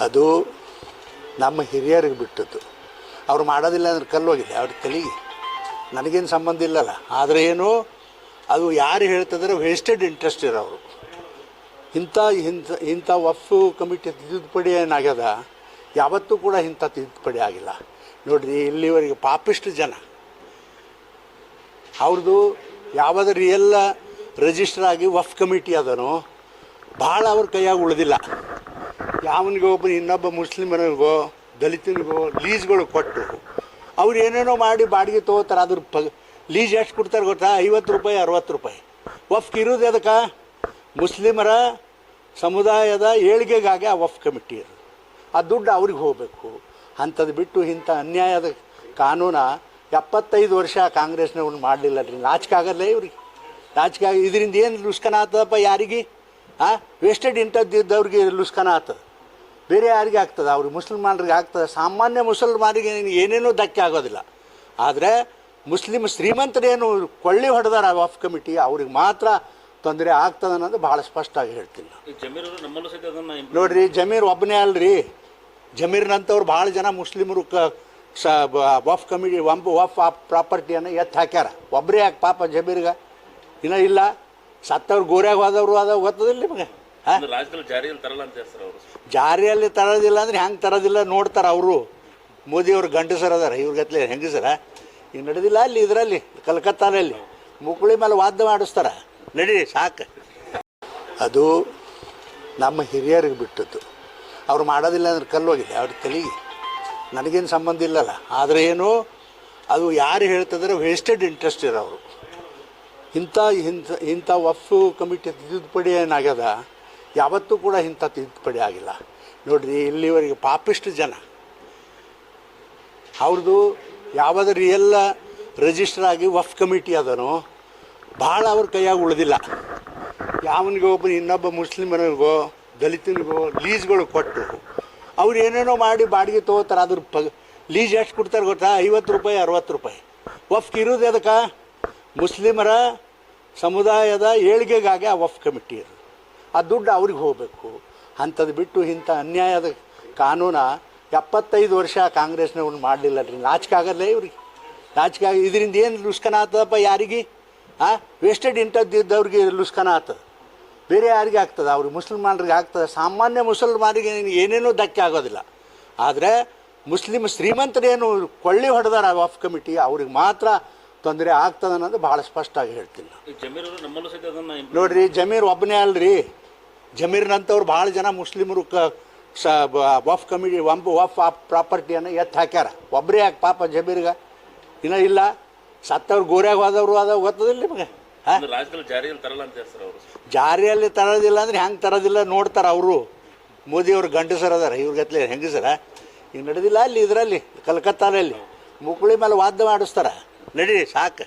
ಅದು ನಮ್ಮ ಹಿರಿಯರಿಗೆ ಬಿಟ್ಟದ್ದು. ಅವ್ರು ಮಾಡೋದಿಲ್ಲ ಅಂದ್ರೆ ಕಲ್ಲೋಗಿದೆ, ಅವ್ರ ತಲೆಗೆ. ನನಗೇನು ಸಂಬಂಧ ಇಲ್ಲಲ್ಲ. ಆದರೆ ಏನು, ಅದು ಯಾರು ಹೇಳ್ತಿದ್ರೆ ವೇಸ್ಟೆಡ್ ಇಂಟ್ರೆಸ್ಟ್ ಇರೋರು ಇಂಥ ಇಂಥ ಇಂಥ ವಫ್ ಕಮಿಟಿ ತಿದ್ದುಪಡಿ ಏನಾಗ್ಯದ? ಯಾವತ್ತೂ ಕೂಡ ಇಂಥ ತಿದ್ದುಪಡಿ ಆಗಿಲ್ಲ. ನೋಡ್ರಿ, ಇಲ್ಲಿವರೆಗೆ ಪಾಪಿಷ್ಟು ಜನ. ಅವ್ರದ್ದು ಯಾವ್ದು ರಿಯಲ್ ರಿಜಿಸ್ಟರ್ ಆಗಿ ವಫ್ ಕಮಿಟಿ ಅದನೋ, ಭಾಳ ಅವ್ರ ಕೈಯಾಗಿ ಉಳಿದಿಲ್ಲ. ಯಾವನಿಗೋ ಒಬ್ಬ ಇನ್ನೊಬ್ಬ ಮುಸ್ಲಿಮನಿಗೋ ದಲಿತನಿಗೋ ಲೀಸ್ಗಳು ಕೊಟ್ಟು, ಅವ್ರು ಏನೇನೋ ಮಾಡಿ ಬಾಡಿಗೆ ತೊಗೋತಾರೆ, ಅದ್ರ ಪ ಲೀಸ್ ಎಷ್ಟು ಕೊಡ್ತಾರೆ ಗೊತ್ತಾ? ಐವತ್ತು ರೂಪಾಯಿ, ಅರವತ್ತು ರೂಪಾಯಿ. ವಫ್ಕ್ ಇರೋದು ಅದಕ್ಕೆ ಮುಸ್ಲಿಮರ ಸಮುದಾಯದ ಏಳಿಗೆಗಾಗಿ ಆ ವಫ್ ಕಮಿಟಿ ಇರೋದು ಆ ದುಡ್ಡು ಅವ್ರಿಗೆ ಹೋಗಬೇಕು. ಅಂಥದ್ದು ಬಿಟ್ಟು ಇಂಥ ಅನ್ಯಾಯದ ಕಾನೂನ ಎಪ್ಪತ್ತೈದು ವರ್ಷ ಕಾಂಗ್ರೆಸ್ನವ್ರು ಮಾಡಲಿಲ್ಲ. ರೀ ನಾಚಿಕೆ ಆಗಲ್ಲ ಇವ್ರಿಗೆ. ನಾಚಿಕೆ ಇದರಿಂದ ಏನು ಲುಸ್ಕನ ಆಗ್ತದಪ್ಪ ಯಾರಿಗೆ? ಹಾಂ ವೇಸ್ಟೆಡ್ ಇಂಥದ್ದು ಇದ್ದವ್ರಿಗೆ ಲುಸ್ಕನ ಆಗ್ತದೆ ಬೇರೆ ಯಾರಿಗೆ ಆಗ್ತದೆ? ಅವ್ರಿಗೆ ಮುಸಲ್ಮಾನರಿಗೆ ಆಗ್ತದೆ? ಸಾಮಾನ್ಯ ಮುಸಲ್ಮಾನರಿಗೆ ಏನೇನೂ ಧಕ್ಕೆ ಆಗೋದಿಲ್ಲ. ಆದರೆ ಮುಸ್ಲಿಮ್ ಶ್ರೀಮಂತರೇನು ಕೊಳ್ಳಿ ಹೊಡೆದಾರ ವಫ್ ಕಮಿಟಿ ಅವ್ರಿಗೆ ಮಾತ್ರ ತೊಂದರೆ ಆಗ್ತದೆ ಅನ್ನೋದು ಭಾಳ ಸ್ಪಷ್ಟವಾಗಿ ಹೇಳ್ತೀನಿ ನೋಡಿರಿ ಜಮೀರ್ ಒಬ್ಬನೇ ಅಲ್ರಿ. ಜಮೀರ್ನಂಥವ್ರು ಭಾಳ ಜನ ಮುಸ್ಲಿಮರು ಕ ಸ ವಫ್ ಕಮಿಟಿ ವಂಪ್ ವಫ್ ಪ್ರಾಪರ್ಟಿಯನ್ನು ಎತ್ತು ಹಾಕ್ಯಾರ. ಒಬ್ಬರೇ ಯಾಕೆ ಪಾಪ ಜಮೀರ್ಗೆ? ಇನ್ನೂ ಇಲ್ಲ. ಸತ್ತವ್ರು ಗೋರ್ಯಾಗ ಹೋದವರು ಅದ ಗೊತ್ತದಿಲ್ಲ ನಿಮಗೆ? ಹಾಂ? ರಾಜ್ಯದಲ್ಲಿ ಜಾರಿಯಲ್ಲಿ ತರಲ್ಲ ಅಂತ ಹೇಳ್ತಾರೆ ಅವರು. ಜಾರಿಯಲ್ಲಿ ತರೋದಿಲ್ಲ ಅಂದ್ರೆ ಹೆಂಗೆ ತರೋದಿಲ್ಲ ನೋಡ್ತಾರೆ ಅವರು. ಮೋದಿಯವ್ರು ಗಂಡಸರು ಅದಾರ ಇವ್ರ ಗತ್ಲೆ ಹೆಂಗಸರ? ಈಗ ನಡೆದಿಲ್ಲ ಅಲ್ಲಿ ಇದರಲ್ಲಿ ಕಲ್ಕತ್ತಾನಲ್ಲಿ ಮುಕುಳಿ ಮೇಲೆ ವಾದ್ಯ ಮಾಡಿಸ್ತಾರ. ನಡಿ ಸಾಕು. ಅದು ನಮ್ಮ ಹಿರಿಯರಿಗೆ ಬಿಟ್ಟದ್ದು. ಅವ್ರು ಮಾಡೋದಿಲ್ಲ ಅಂದ್ರೆ ಕಲ್ಲೋಗಿದೆ ಅವ್ರ ತಲೆಗೆ. ನನಗೇನು ಸಂಬಂಧ ಇಲ್ಲಲ್ಲ. ಆದರೆ ಏನು ಅದು ಯಾರು ಹೇಳ್ತಿದ್ರೆ ವೇಸ್ಟೆಡ್ ಇಂಟ್ರೆಸ್ಟ್ ಇರೋರು. ಇಂಥ ಇಂಥ ಇಂಥ ವಫ್ ಕಮಿಟಿ ತಿದ್ದುಪಡಿ ಏನಾಗ್ಯದ? ಯಾವತ್ತೂ ಕೂಡ ಇಂಥ ತಿದ್ದುಪಡಿ ಆಗಿಲ್ಲ. ನೋಡ್ರಿ, ಇಲ್ಲಿವರೆಗೆ ಪಾಪಿಷ್ಟು ಜನ. ಅವ್ರದ್ದು ಯಾವ್ದು ರಿಯಲ್ ರಿಜಿಸ್ಟರ್ ಆಗಿ ವಫ್ ಕಮಿಟಿ ಅದನೋ. ಭಾಳ ಅವ್ರ ಕೈಯಾಗ ಉಳಿದಿಲ್ಲ. ಯಾವನಿಗೆ ಒಬ್ಬ ಇನ್ನೊಬ್ಬ ಮುಸ್ಲಿಮನಿಗೋ, ದಲಿತನಿಗೋ ಲೀಸ್ಗಳು ಕೊಟ್ಟು, ಅವ್ರು ಏನೇನೋ ಮಾಡಿ ಬಾಡಿಗೆ ತೊಗೋತಾರೆ, ಅದ್ರ ಪ ಲೀಸ್ ಎಷ್ಟು ಕೊಡ್ತಾರೆ ಗೊತ್ತಾ? ಐವತ್ತು ರೂಪಾಯಿ, ಅರವತ್ತು ರೂಪಾಯಿ. ವಫ್ಕ್ ಇರೋದು ಅದಕ್ಕೆ ಮುಸ್ಲಿಮರ ಸಮುದಾಯದ ಏಳಿಗೆಗಾಗಿ ಆ ವಫ್ ಕಮಿಟಿ ಇರೋದು ಆ ದುಡ್ಡು ಅವ್ರಿಗೆ ಹೋಗಬೇಕು. ಅಂಥದ್ದು ಬಿಟ್ಟು ಇಂಥ ಅನ್ಯಾಯದ ಕಾನೂನ ಎಪ್ಪತ್ತೈದು ವರ್ಷ ಕಾಂಗ್ರೆಸ್ನವ್ರು ಮಾಡಲಿಲ್ಲ ರೀ. ನಾಚಿಕೆ ಆಗಲ್ಲ ಇವ್ರಿಗೆ. ನಾಚಿಕೆ ಇದರಿಂದ ಏನು ಲುಸ್ಕನ ಆಗ್ತದಪ್ಪ ಯಾರಿಗೆ? ಹಾಂ ವೇಸ್ಟೆಡ್ ಇಂಥದ್ದು ಇದ್ದವ್ರಿಗೆ ಲುಸ್ಕನ ಆಗ್ತದೆ ಬೇರೆ ಯಾರಿಗೆ ಆಗ್ತದೆ? ಅವ್ರಿಗೆ ಮುಸಲ್ಮಾನರಿಗೆ ಆಗ್ತದೆ. ಸಾಮಾನ್ಯ ಮುಸಲ್ಮಾನರಿಗೆ ಏನೇನೂ ಧಕ್ಕೆ ಆಗೋದಿಲ್ಲ. ಆದರೆ ಮುಸ್ಲಿಮ್ ಶ್ರೀಮಂತರೇನು ಕೊಳ್ಳಿ ಹೊಡೆದಾರ ವಫ್ ಕಮಿಟಿ? ಅವ್ರಿಗೆ ಮಾತ್ರ ತೊಂದರೆ ಆಗ್ತದೆ ಅನ್ನೋದು ಭಾಳ ಸ್ಪಷ್ಟವಾಗಿ ಹೇಳ್ತೀನಿ ನಾನು. ನೋಡ್ರಿ ಜಮೀರ್ ಒಬ್ಬನೇ ಅಲ್ರಿ. ಜಮೀರ್ನಂಥವ್ರು ಭಾಳ ಜನ ಮುಸ್ಲಿಮರು ಕ ಸ ವಫ್ ಕಮಿಟಿ ವಂಪ್ ವಫ್ ಪ್ರಾಪರ್ಟಿಯನ್ನು ಎತ್ತು ಹಾಕ್ಯಾರ. ಒಬ್ಬರೇ ಯಾಕೆ ಪಾಪ ಜಮೀರ್ಗೆ. ಇನ್ನೂ ಇಲ್ಲ. ಸತ್ತವ್ರು ಗೋರ್ಯಾಗ ಹೋದವರು ಅದ ಗೊತ್ತದಿಲ್ಲ ನಿಮಗೆ? ಹಾಂ? ಜಾರಿಯಲ್ಲಿ ತರೋದಿಲ್ಲ ಅಂದ್ರೆ ಹೆಂಗೆ ತರೋದಿಲ್ಲ ನೋಡ್ತಾರೆ ಅವರು. ಮೋದಿಯವ್ರು ಗಂಡಸರ ಅದಾರ ಇವ್ರ ಗತ್ಲೆ ಹೆಂಗಸರ? ಈಗ ನಡೆದಿಲ್ಲ ಅಲ್ಲಿ ಇದರಲ್ಲಿ ಕಲ್ಕತ್ತಾದಲ್ಲಿ. ಮುಕುಳಿ ಮೇಲೆ ವಾದ್ಯ ಮಾಡಿಸ್ತಾರ. ನಡಿ ಸಾಕು.